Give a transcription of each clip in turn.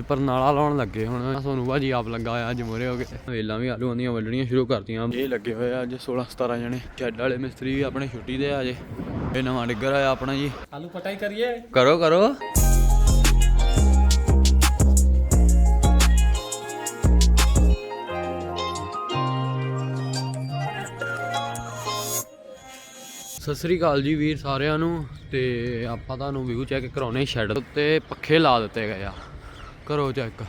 ਅੱਜ ਪਰਨਾਲਾ ਲਾਉਣ ਲੱਗੇ ਹੁਣ। ਸੋਨੂੰ ਭਾਜੀ ਆਪ ਲੱਗਾ ਹੋਇਆ ਅੱਜ ਮੋਰੇ ਹੋ ਕੇ। ਵੇਲਾਂ ਵੀ ਆਲੂਆਂ ਦੀਆਂ ਵੱਢਣੀਆਂ ਸ਼ੁਰੂ ਕਰਤੀਆਂ। ਇਹ ਲੱਗੇ ਹੋਏ ਆ ਅੱਜ 16 17 ਜਣੇ। ਸ਼ੈੱਡ ਵਾਲੇ ਮਿਸਤਰੀ ਵੀ ਆਪਣੇ ਛੁੱਟੀ ਤੇ ਆ ਜੇ ਇਹ ਨਵਾਂ ਡਿੱਗਰ ਆਇਆ ਆਪਣਾ ਜੀ। ਆਲੂ ਪਟਾਈ ਕਰੀਏ? ਕਰੋ ਕਰੋ। ਸਤਿ ਸ੍ਰੀ ਅਕਾਲ ਜੀ ਵੀਰ ਸਾਰਿਆਂ ਨੂੰ। ਤੇ ਆਪਾਂ ਤੁਹਾਨੂੰ ਵਿਊ ਚੈੱਕ ਕਰਾਉਣੇ ਸ਼ੈੱਡ ਉੱਤੇ ਪੱਖੇ ਲਾ ਦਿੱਤੇ ਗਏ ਆ। ਕਰੋ ਚੈੱਕ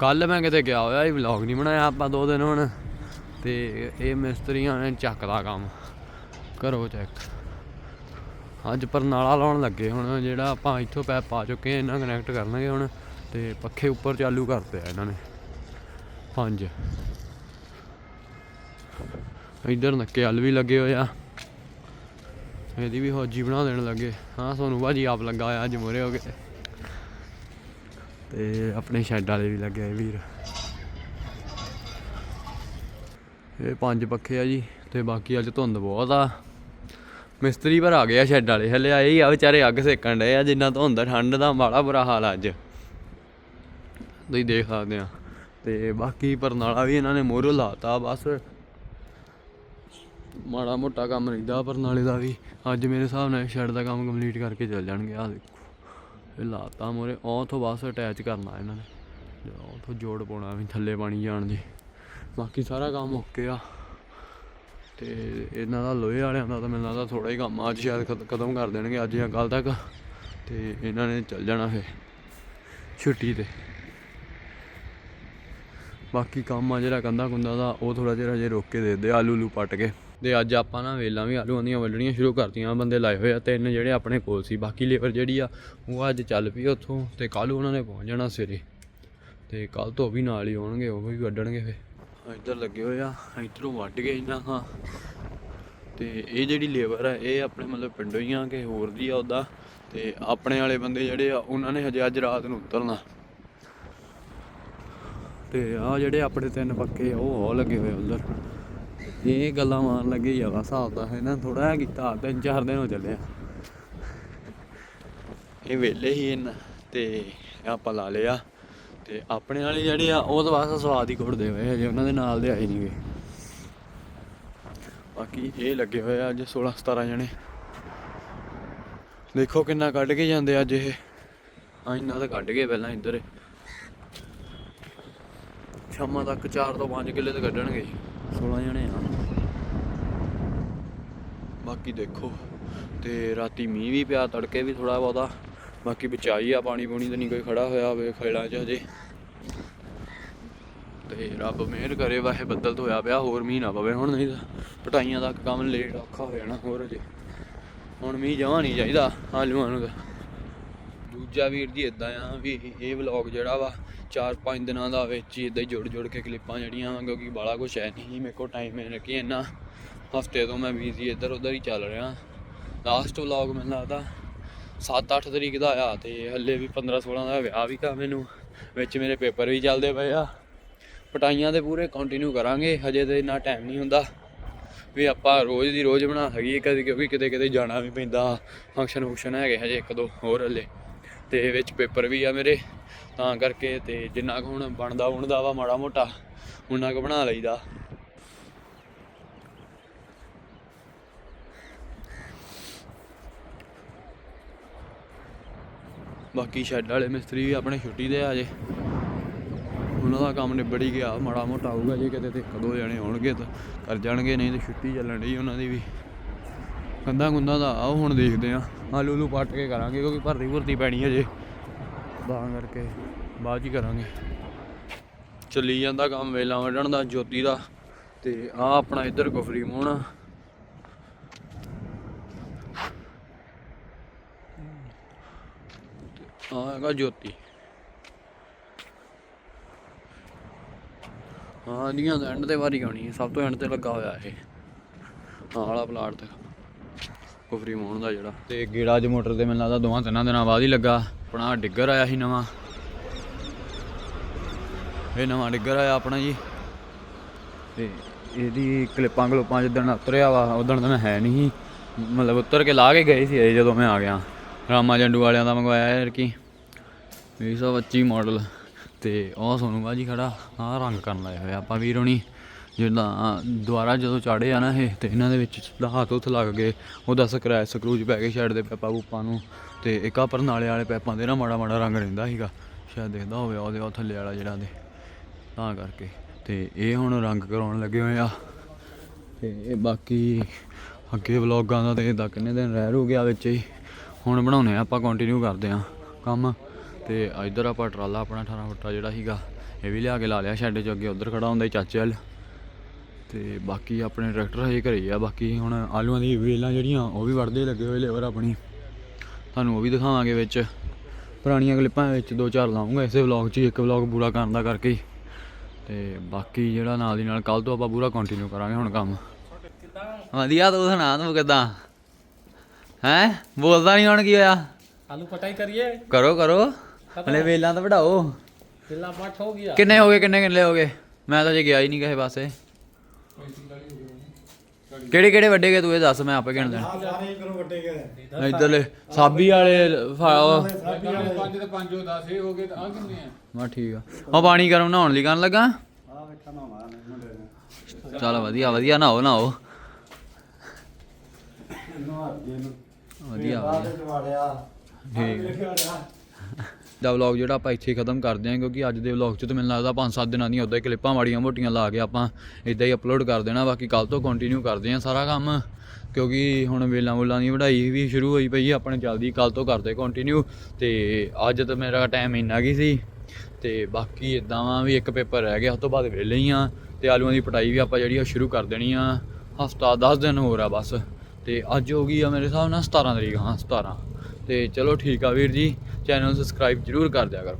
ਕੱਲ ਮੈਂ ਕਿਤੇ ਗਿਆ ਹੋਇਆ ਇਹ ਵਲੌਗ ਨਹੀਂ ਬਣਾਇਆ ਆਪਾਂ ਦੋ ਦਿਨ ਹੁਣ। ਤੇ ਇਹ ਮਿਸਤਰੀਆਂ ਨੇ ਚੱਕਦਾ ਕੰਮ। ਕਰੋ ਚੈੱਕ ਅੱਜ ਪਰਨਾਲਾ ਲਾਉਣ ਲੱਗੇ ਹੁਣ, ਜਿਹੜਾ ਆਪਾਂ ਇੱਥੋਂ ਪੈਪ ਪਾ ਚੁੱਕੇ ਇਹਨਾਂ ਕਨੈਕਟ ਕਰਨਗੇ ਹੁਣ। ਤੇ ਪੱਖੇ ਉੱਪਰ ਚਾਲੂ ਕਰਤੇ ਆ ਇਹਨਾਂ ਨੇ। ਪੰਜ। ਇੱਧਰ ਨੱਕੇ ਹਲ ਵੀ ਲੱਗੇ ਹੋਏ ਆ। ਇਹਦੀ ਵੀ ਹੌਜੀ ਬਣਾ ਦੇਣ ਲੱਗੇ। ਹਾਂ, ਸੋਨੂੰ ਭਾਜੀ ਆਪ ਲੱਗਾ ਹੋਇਆ ਅੱਜ ਮੋਰੇ ਹੋ ਗਏ ਤੇ ਆਪਣੇ ਸ਼ੈੱਡ ਵਾਲੇ ਵੀ ਲੱਗੇ ਹੋਏ ਵੀਰ। ਇਹ ਪੰਜ ਪੱਖੇ ਆ ਜੀ ਤੇ ਬਾਕੀ ਅੱਜ ਧੁੰਦ ਬਹੁਤ ਆ। ਮਿਸਤਰੀ ਪਰ ਆ ਗਏ ਆ ਸ਼ੈੱਡ ਵਾਲੇ, ਹਲੇ ਆਏ ਹੀ ਆ ਵਿਚਾਰੇ ਅੱਗ ਸੇਕਣ ਡਏ ਆ, ਜਿੰਨਾ ਧੁੰਦ ਠੰਡ ਦਾ ਮਾੜਾ ਬੁਰਾ ਹਾਲ ਆ ਅੱਜ। ਤੁਸੀਂ ਦੇਖ ਸਕਦੇ ਆ। ਤੇ ਬਾਕੀ ਪਰਨਾਲਾ ਵੀ ਇਹਨਾਂ ਨੇ ਮੋਹਰੋਂ ਲਾਤਾ, ਬਸ ਮਾੜਾ ਮੋਟਾ ਕੰਮ ਰਹਿੰਦਾ ਪਰਨਾਲੇ ਦਾ ਵੀ। ਅੱਜ ਮੇਰੇ ਹਿਸਾਬ ਨਾਲ ਸ਼ੈੱਡ ਦਾ ਕੰਮ ਕੰਪਲੀਟ ਕਰਕੇ ਚੱਲ ਜਾਣਗੇ ਆ ਦੇਖੋ। ਇਹ ਲਾਤਾ ਮੋਰੇ ਤੋਂ ਬਸ ਅਟੈਚ ਕਰਨਾ ਇਹਨਾਂ ਨੇ। ਉਥੋਂ ਜੋੜ ਪਾਉਣਾ ਵੀ ਥੱਲੇ ਪਾਣੀ ਜਾਣ ਦੀ। ਬਾਕੀ ਸਾਰਾ ਕੰਮ ਓਕੇ ਆ। ਤੇ ਇਹਨਾਂ ਦਾ ਲੋਹੇ ਵਾਲਿਆਂ ਦਾ ਤਾਂ ਮੈਨੂੰ ਲੱਗਦਾ ਥੋੜਾ ਹੀ ਕੰਮ ਅੱਜ ਸ਼ਾਇਦ ਖਤਮ ਕਰ ਦੇਣਗੇ ਅੱਜ ਜਾਂ ਕੱਲ ਤੱਕ। ਤੇ ਇਹਨਾਂ ਨੇ ਚੱਲ ਜਾਣਾ ਫਿਰ, ਛੁੱਟੀ ਤੇ। ਬਾਕੀ ਕੰਮ ਆ ਜਿਹੜਾ ਕੰਦਾ ਕੁੰਦਾ ਦਾ, ਉਹ ਥੋੜਾ ਜਿਹਾ ਹਜੇ ਰੋਕ ਕੇ ਦੇ ਦੇ ਆਲੂ ਲੂ ਪੱਟ ਕੇ। ਤੇ ਅੱਜ ਆਪਾਂ ਨਾ ਵੇਲਾਂ ਵੀ ਆਲੂਆਂ ਦੀਆਂ ਵੱਢਣੀਆਂ ਸ਼ੁਰੂ ਕਰਤੀਆਂ ਬੰਦੇ ਲਾਏ ਹੋਏ ਆ ਤਿੰਨ ਜਿਹੜੇ ਆਪਣੇ ਕੋਲ ਸੀ ਬਾਕੀ ਲੇਬਰ ਜਿਹੜੀ ਆ ਉਹ ਅੱਜ ਚੱਲ ਪਈ ਉੱਥੋਂ ਤੇ ਕੱਲ ਉਹਨਾਂ ਨੇ ਪਹੁੰਚ ਜਾਣਾ ਸਵੇਰੇ। ਤੇ ਕੱਲ ਤੋਂ ਵੀ ਨਾਲ ਹੀ ਆਉਣਗੇ ਉਹ ਵੀ ਵੱਢਣਗੇ ਫਿਰ। ਇੱਧਰ ਲੱਗੇ ਹੋਏ ਆ ਇੱਧਰੋਂ ਵੱਢ ਗਏ ਇਹਨਾਂ ਹਾਂ। ਤੇ ਇਹ ਜਿਹੜੀ ਲੇਬਰ ਆ ਇਹ ਆਪਣੇ ਮਤਲਬ ਪਿੰਡੋਂ ਹੀ ਆ ਕਿ ਹੋਰ ਦੀ ਆ ਉਹਦਾ ਤੇ ਆਪਣੇ ਵਾਲੇ ਬੰਦੇ ਜਿਹੜੇ ਆ ਉਹਨਾਂ ਨੇ ਹਜੇ ਅੱਜ ਰਾਤ ਨੂੰ ਉਤਰਨਾ। ਤੇ ਆ ਜਿਹੜੇ ਆਪਣੇ ਤਿੰਨ ਪੱਕੇ ਆ, ਉਹ ਉਹ ਲੱਗੇ ਹੋਏ ਉਧਰ। ਇਹ ਗੱਲਾਂ ਮਾਰਨ ਲੱਗੇ ਹੀ ਵਾ ਹਿਸਾਬ ਦਾ ਇਹਨਾਂ ਥੋੜਾ ਜਿਹਾ ਕੀਤਾ ਤਿੰਨ ਚਾਰ ਦਿਨ ਹੋ ਚੱਲੇ ਆ। ਇਹ ਵੇਲੇ ਹੀ ਇਹਨਾਂ ਤੇ ਆਪਾਂ ਲਾ ਲਿਆ ਤੇ ਆਪਣੇ ਵਾਲੇ ਜਿਹੜੇ ਆ ਉਹ ਤਾਂ ਬਸ ਸਵਾਦ ਹੀ ਘੁੱਟਦੇ ਹੋਏ ਹਜੇ ਉਹਨਾਂ ਦੇ ਨਾਲ ਦੇ ਆਏ ਨਹੀਂਗੇ। ਬਾਕੀ ਇਹ ਲੱਗੇ ਹੋਏ ਆ ਅੱਜ 16 17 ਜਣੇ। ਦੇਖੋ ਕਿੰਨਾ ਕੱਢ ਕੇ ਜਾਂਦੇ ਅੱਜ ਇਹ। ਆ ਇਹਨਾਂ ਤਾਂ ਕੱਢ ਗਏ ਪਹਿਲਾਂ ਇੱਧਰ। ਸ਼ਾਮਾਂ ਤੱਕ 4 ਤੋਂ 5 ਕਿੱਲੇ ਤੇ ਕੱਢਣਗੇ। 16 ਜਣੇ ਆ। ਬਾਕੀ ਦੇਖੋ, ਤੇ ਰਾਤੀ ਮੀਂਹ ਵੀ ਪਿਆ, ਤੜਕੇ ਵੀ ਥੋੜਾ ਬਹੁਤਾ। ਬਾਕੀ ਬਚਾਈ ਆ ਪਾਣੀ ਪੂਣੀ ਤਾਂ ਨਹੀਂ ਕੋਈ ਖੜਾ ਹੋਇਆ ਹੋਵੇ ਖੇਲਾਂ 'ਚ ਹਜੇ। ਤੇ ਰੱਬ ਮਿਹਰ ਕਰੇ, ਵਾਹੇ ਬੱਦਲ ਧੋਇਆ ਪਿਆ, ਹੋਰ ਮੀਂਹ ਨਾ ਪਵੇ ਹੁਣ ਨਹੀਂ ਤਾਂ। ਪਟਾਈਆਂ ਦਾ ਕੰਮ ਲੇਟ ਔਖਾ ਹੋ ਜਾਣਾ ਹੋਰ ਹਜੇ। ਹੁਣ ਮੀਂਹ ਜਮਾ ਨਹੀਂ ਚਾਹੀਦਾ, ਆਲੂਆਂ ਨੂੰ ਤਾਂ। ਦੂਜਾ ਵੀਰ ਜੀ ਇਦਾਂ ਆ ਵੀ ਇਹ ਵਲੌਗ ਜਿਹੜਾ ਵਾ 4-5 ਦਿਨਾਂ ਦਾ ਵਿੱਚ ਹੀ ਇਦਾਂ ਹੀ ਜੁੜ ਜੋੜ ਕੇ ਕਲਿੱਪਾਂ ਜਿਹੜੀਆਂ ਵਾ, ਕਿਉਂਕਿ ਬਾਲਾ ਕੁਛ ਹੈ ਨਹੀਂ, ਮੇਰੇ ਕੋਲ ਟਾਈਮ ਨਹੀਂ ਕਿ ਇੰਨਾ। ਹਫ਼ਤੇ ਤੋਂ ਮੈਂ ਬੀਜ਼ੀ ਇੱਧਰ ਉੱਧਰ ਹੀ ਚੱਲ ਰਿਹਾ। ਲਾਸਟ ਵਲੌਗ ਮੈਨੂੰ ਲੱਗਦਾ 7-8 ਤਰੀਕ ਦਾ ਆਇਆ ਤੇ ਹੱਲੇ ਵੀ 15-16 ਦਾ ਵਿਆਹ ਵੀ ਕਾ ਮੈਨੂੰ ਵਿੱਚ ਮੇਰੇ ਪੇਪਰ ਵੀ ਚੱਲਦੇ ਪਏ ਆ। ਪਟਾਈਆਂ ਦੇ ਪੂਰੇ ਕੰਟੀਨਿਊ ਕਰਾਂਗੇ, ਹਜੇ ਤੇ ਇੰਨਾ ਟਾਈਮ ਨਹੀਂ ਹੁੰਦਾ ਵੀ ਆਪਾਂ ਰੋਜ਼ ਦੀ ਰੋਜ਼ ਬਣਾ ਸਕੀਏ ਕਦੇ ਕਿਉਂਕਿ ਕਿਤੇ ਕਿਤੇ ਜਾਣਾ ਵੀ ਪੈਂਦਾ। ਫੰਕਸ਼ਨ ਫੰਕਸ਼ਨ ਹੈਗੇ ਹਜੇ ਇੱਕ ਦੋ ਹੋਰ ਹੱਲੇ। ਤੇ ਵਿੱਚ ਪੇਪਰ ਵੀ ਆ ਮੇਰੇ, ਤਾਂ ਕਰਕੇ ਤੇ ਜਿੰਨਾ ਕੁ ਹੁਣ ਬਣਦਾ ਬਣਦਾ ਵਾ ਮਾੜਾ ਮੋਟਾ, ਉਨਾ ਕੁ ਬਣਾ ਲਈਦਾ। ਬਾਕੀ ਸ਼ੈੱਡ ਵਾਲੇ ਮਿਸਤਰੀ ਵੀ ਆਪਣੇ ਛੁੱਟੀ ਦੇ ਆ ਜੇ। ਉਹਨਾਂ ਦਾ ਕੰਮ ਨਿਬੜ ਹੀ ਗਿਆ, ਮਾੜਾ ਮੋਟਾ ਹੋਊਗਾ ਜੇ ਕਿਤੇ ਤੇ ਕਦੋਂ ਜਾਣੇ ਹੋਣਗੇ ਤਾਂ ਕਰ ਜਾਣਗੇ, ਨਹੀਂ ਤੇ ਛੁੱਟੀ ਚੱਲਣ ਡਈ ਉਹਨਾਂ ਦੀ ਵੀ। ਕੰਦਾ ਗੁੰਦਾ ਦਾ ਆਓ, ਹੁਣ ਦੇਖਦੇ ਆ ਆਲੂ ਲੂ ਪੱਟ ਕੇ ਕਰਾਂਗੇ, ਕਿਉਂਕਿ ਭਰਤੀ ਭਰਤੀ ਪੈਣੀ ਹੈ ਜੇ। ਤਾਂ ਕਰਕੇ ਬਾਅਦ 'ਚ ਹੀ ਕਰਾਂਗੇ। ਚੱਲੀ ਜਾਂਦਾ ਕੰਮ, ਵੇਲਾ ਵੱਢਣ ਦਾ, ਜੋਤੀ ਦਾ। ਤੇ ਆ ਆਪਣਾ ਇੱਧਰ ਗੁਫਰੀ ਮੋਹਣਾ। ਆ ਹੈਗਾ ਜੋਤੀ ਹਾਂ ਦੀਆਂ ਐਂਡ ਤੇ ਵਾਰੀ ਆਉਣੀ ਹੈ ਸਭ ਤੋਂ ਐਂਡ ਤੇ ਲੱਗਾ ਹੋਇਆ ਇਹ ਆਹ ਵਾਲਾ ਪਲਾਟ ਤੇ ਕੁਫਰੀ ਮੋਹਣ ਦਾ ਜਿਹੜਾ. ਤੇ ਗੇੜਾ ਜ ਮੋਟਰ ਤੇ ਮੈਨੂੰ ਲੱਗਦਾ ਦੋਵਾਂ ਤਿੰਨਾਂ ਦਿਨਾਂ ਬਾਅਦ ਹੀ ਲੱਗਾ। ਆਪਣਾ ਡਿੱਗਰ ਆਇਆ ਸੀ ਨਵਾਂ। ਇਹ ਨਵਾਂ ਡਿੱਗਰ ਆਇਆ ਆਪਣਾ ਜੀ। ਤੇ ਇਹਦੀ ਕਲਿੱਪਾਂ ਕਲੁੱਪਾਂ ਜਿੱਦਣ ਉਤਰਿਆ ਵਾ, ਉਦਣ ਤਾਂ ਮੈਂ ਹੈ ਨਹੀਂ ਸੀ। ਮਤਲਬ ਉਤਰ ਕੇ ਲਾ ਕੇ ਗਏ ਸੀ ਇਹ ਜਦੋਂ ਮੈਂ ਆ ਗਿਆ। ਰਾਮਾ ਜੰਡੂ ਵਾਲਿਆਂ ਦਾ ਮੰਗਵਾਇਆ ਯਾਰ ਕੀ? 2025 ਮਾਡਲ ਤੇ ਉਹ ਸੋਨੂ ਬਾਜੀ ਖੜਾ, ਆਹ ਰੰਗ ਕਰਨ ਲਾਇਆ ਹੋਇਆ ਆਪਾਂ ਵੀਰ ਹੋਣੀ ਜਿੱਦਾਂ ਦੁਆਰਾ ਜਦੋਂ ਚਾੜੇ ਆ ਨਾ ਇਹ, ਤੇ ਇਹਨਾਂ ਦੇ ਵਿੱਚ ਸਿੱਧਾ ਹੱਥ ਉੱਥ ਲੱਗ ਗਏ। ਉਹਦਾ ਸਕਰੈਚ ਸਕਰੂਜ ਪੈ ਗਏ ਸ਼ੈਡ ਦੇ ਪੈਪਾਂ ਪੂਪਾਂ ਨੂੰ। ਤੇ ਇੱਕ ਆ ਪਰਨਾਲੇ ਵਾਲੇ ਪੈਪਾਂ ਦੇ ਨਾ ਮਾੜਾ ਮਾੜਾ ਰੰਗ ਰਹਿੰਦਾ ਸੀਗਾ। ਸ਼ਾਇਦ ਦੇਖਦਾ ਹੋਵੇ ਉਹਦੇ, ਉਹ ਥੱਲੇ ਵਾਲਾ ਜਿਹੜਾ ਦੇ। ਤਾਂ ਕਰਕੇ। ਤੇ ਇਹ ਹੁਣ ਰੰਗ ਕਰਾਉਣ ਲੱਗੇ ਹੋਏ ਆ। ਤੇ ਬਾਕੀ ਅੱਗੇ ਵਲੌਗਾਂ ਦਾ ਤੇ ਇਹਦਾ ਕਿੰਨੇ ਦਿਨ ਰਹਿ ਰੂ ਗਿਆ ਵਿੱਚ ਹੀ। ਹੁਣ ਬਣਾਉਨੇ ਆ, ਆਪਾਂ ਕੰਟੀਨਿਊ ਕਰਦੇ ਆ ਕੰਮ। ਤੇ ਇੱਧਰ ਆਪਾਂ ਟਰਾਲਾ ਆਪਣਾ 18 ਫੁੱਟਾ ਜਿਹੜਾ ਸੀਗਾ, ਇਹ ਵੀ ਲਿਆ ਕੇ ਲਾ ਲਿਆ ਸ਼ੈੱਡ 'ਚ ਅੱਗੇ, ਉਧਰ ਖੜਾ ਹੁੰਦਾ ਚਾਚੇ ਵੱਲ। ਤੇ ਬਾਕੀ ਆਪਣੇ ਟਰੈਕਟਰ ਹਜੇ ਘਰੇ ਹੀ ਆ, ਬਾਕੀ ਹੁਣ ਆਲੂਆਂ ਦੀ ਵੇਲਾਂ ਜਿਹੜੀਆਂ, ਉਹ ਵੀ ਵੜਦੇ ਲੱਗੇ ਹੋਏ ਲੇਬਰ ਆਪਣੀ। ਤੁਹਾਨੂੰ ਉਹ ਵੀ ਦਿਖਾਵਾਂਗੇ ਵਿੱਚ। ਪੁਰਾਣੀਆਂ ਕਲਿੱਪਾਂ ਵਿੱਚ ਦੋ ਚਾਰ ਲਾਉਂਗਾ ਇਸੇ ਵਲੌਗ 'ਚ ਹੀ, ਇੱਕ ਵਲੌਗ ਪੂਰਾ ਕਰਨ ਦਾ ਕਰਕੇ ਹੀ। ਤੇ ਬਾਕੀ ਜਿਹੜਾ ਨਾਲ ਦੀ ਨਾਲ ਕੱਲ ਤੋਂ ਆਪਾਂ ਪੂਰਾ ਕੰਟੀਨਿਊ ਕਰਾਂਗੇ ਹੁਣ ਕੰਮ। ਵਧੀਆ, ਤੂੰ ਸੁਣਾ, ਤੂੰ ਕਿਦਾਂ? ਹੈ? ਬੋਲਦਾ ਨਹੀਂ ਹੁਣ ਕੀ ਹੋਇਆ? ਆਲੂ ਪਟਾਈ ਕਰੀਏ। ਕਰੋ ਕਰੋ। ਹਲੇ ਵੇਲਾਂ ਤਾਂ ਵਢਾਓ। ਕਿੱਲਾ ਪੱਟ ਹੋ ਗਿਆ ਕਿੰਨੇ ਹੋ ਗਏ ਕਿੰਨੇ ਕਿੰਨੇ ਹੋ ਗਏ? ਮੈਂ ਤਾਂ ਜੇ ਗਿਆ ਹੀ ਨਹੀਂ ਕਿਸੇ ਪਾਸੇ। ਕਿਹੜੇ ਕਿਹੜੇ ਵੱਡੇ ਗਏ ਤੂੰ ਇਹ ਦੱਸ ਮੈਂ ਆਪੇ ਗਿਣ ਲੈਣ। ਸਾਰੇ ਇਧਰੋਂ ਵੱਡੇ ਗਏ। ਇਧਰਲੇ ਸਾਬੀ ਵਾਲੇ ਪੰਜ ਤੇ ਪੰਜ ਉਹ 10 ਇਹ ਹੋ ਗਏ ਤਾਂ ਆ ਕਿੰਨੇ ਆ? ਮੈਂ ਠੀਕ ਆ। ਉਹ ਪਾਣੀ ਗਰਮ ਨਹਾਉਣ ਲਈ ਕਰਨ ਲੱਗਾ? ਆ ਵੇਖਾ ਨਾ ਮਾਰ ਮੁੰਡੇ ਨੇ। ਚਲ ਵਧੀਆ ਵਧੀਆ ਨਹਾਓ ਨਹਾਓ। ਇਹਨੂੰ ਹੱਥ ਜੇ ਨੂੰ ਵਧੀਆ। ਬਾਅਦ ਵਧੀਆ ਵਿੱਚ ਵਾੜਿਆ ਠੀਕ। ਦਾ ਵਲੌਗ ਜਿਹੜਾ ਆਪਾਂ ਇੱਥੇ ਹੀ ਖਤਮ ਕਰਦੇ ਹਾਂ ਕਿਉਂਕਿ ਅੱਜ ਦੇ ਵਲੌਗ 'ਚ ਤਾਂ ਮੈਨੂੰ ਲੱਗਦਾ 5-7 ਦਿਨਾਂ ਦੀਆਂ ਉਦਾਂ ਹੀ ਕਲਿੱਪਾਂ ਮਾੜੀਆਂ ਮੋਟੀਆਂ ਲਾ ਕੇ ਆਪਾਂ ਇਦਾਂ ਹੀ ਅਪਲੋਡ ਕਰ ਦੇਣਾ ਬਾਕੀ ਕੱਲ ਤੋਂ ਕੰਟੀਨਿਊ ਕਰਦੇ ਹਾਂ ਸਾਰਾ ਕੰਮ ਕਿਉਂਕਿ ਹੁਣ ਵੇਲਾਂ ਵੁਲਾਂ ਦੀ ਵਢਾਈ ਵੀ ਸ਼ੁਰੂ ਹੋਈ ਪਈ ਹੈ ਆਪਣੇ ਜਲਦੀ ਕੱਲ ਤੋਂ ਕਰਦੇ ਕੰਟੀਨਿਊ ਤੇ ਅੱਜ ਤਾਂ ਮੇਰਾ ਟਾਈਮ ਇੰਨਾ ਕੀ ਸੀ ਤੇ ਬਾਕੀ ਇਦਾਂ ਵਾ ਵੀ ਇੱਕ ਪੇਪਰ ਰਹਿ ਗਿਆ ਉਸ ਤੋਂ ਬਾਅਦ ਵਿਹਲੇ ਹੀ ਆ ਤੇ ਆਲੂਆਂ ਦੀ ਪਟਾਈ ਵੀ ਆਪਾਂ ਜਿਹੜੀ ਆ ਸ਼ੁਰੂ ਕਰ ਦੇਣੀ ਆ ਹਫਤਾ 10 ਦਿਨ ਹੋਰ ਆ ਬਸ। ਤੇ ਅੱਜ ਹੋ ਗਈ ਆ ਮੇਰੇ ਹਿਸਾਬ ਨਾਲ 17 ਤਰੀਕ, ਹਾਂ 17 ਤੇ ਚਲੋ ਠੀਕ ਆ ਵੀਰ ਜੀ, ਚੈਨਲ ਸਬਸਕ੍ਰਾਈਬ ਜਰੂਰ ਕਰ ਦਿਆ ਕਰੋ।